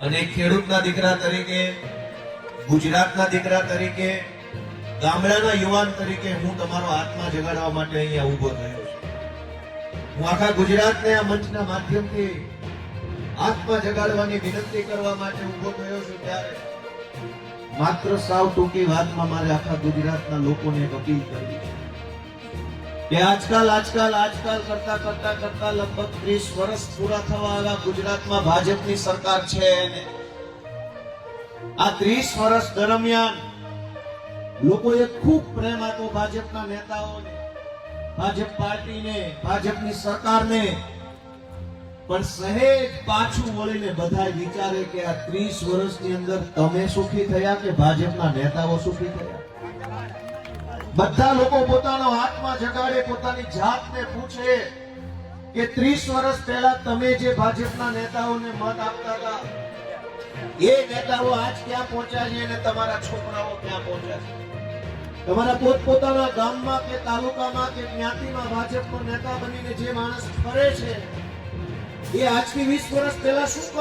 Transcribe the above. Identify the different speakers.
Speaker 1: અને ખેડૂતના દીકરા તરીકે, ગુજરાતના દીકરા તરીકે, ગામડાના યુવાન તરીકે હું તમારો આત્મા જગાડવા માટે અહીંયા ઊભો થયો હું આખા ગુજરાતને આ મંચના માધ્યમથી આત્મા જગાડવાની વિનંતી કરવા માટે ઊભો થયો છું ત્યારે માત્ર સાવ ટૂંકી વાતમાં મારે આખા ગુજરાતના લોકોને એક અપીલ કરવી છે. કે આજકાલ આજકાલ આજકાલ કરતા કરતા કરતા લગભગ ત્રીસ વર્ષ પૂરા થવા આવ્યા ગુજરાતમાં ભાજપની સરકાર છે અને આ ત્રીસ વર્ષ દરમિયાન લોકોએ ખૂબ પ્રેમ આપ્યો ભાજપના નેતાઓને, ભાજપ પાર્ટીને, ભાજપની સરકારને. પણ સહેજ પાછું વળીને બધા વિચારે કે આ ત્રીસ વર્ષની અંદર તમે સુખી થયા કે ભાજપના નેતાઓ સુખી થયા? બધા લોકો પોતાનો હાથમાં જગાડે, પોતાની જાતને પૂછે. કે ત્રીસ વર્ષ પહેલા તમે જે ભાજપના નેતાઓને મત આપતા હતા, એ નેતાઓ આજ ક્યાં પહોંચ્યા છે અને તમારા છોકરાઓ ક્યાં પહોંચ્યા છે? તમારા પોતપોતાના ગામમાં કે તાલુકામાં કે જ્ઞાતિમાં ભાજપનો નેતા બનીને જે માણસ ફરે છે, એ આજથી વીસ વર્ષ પહેલા શું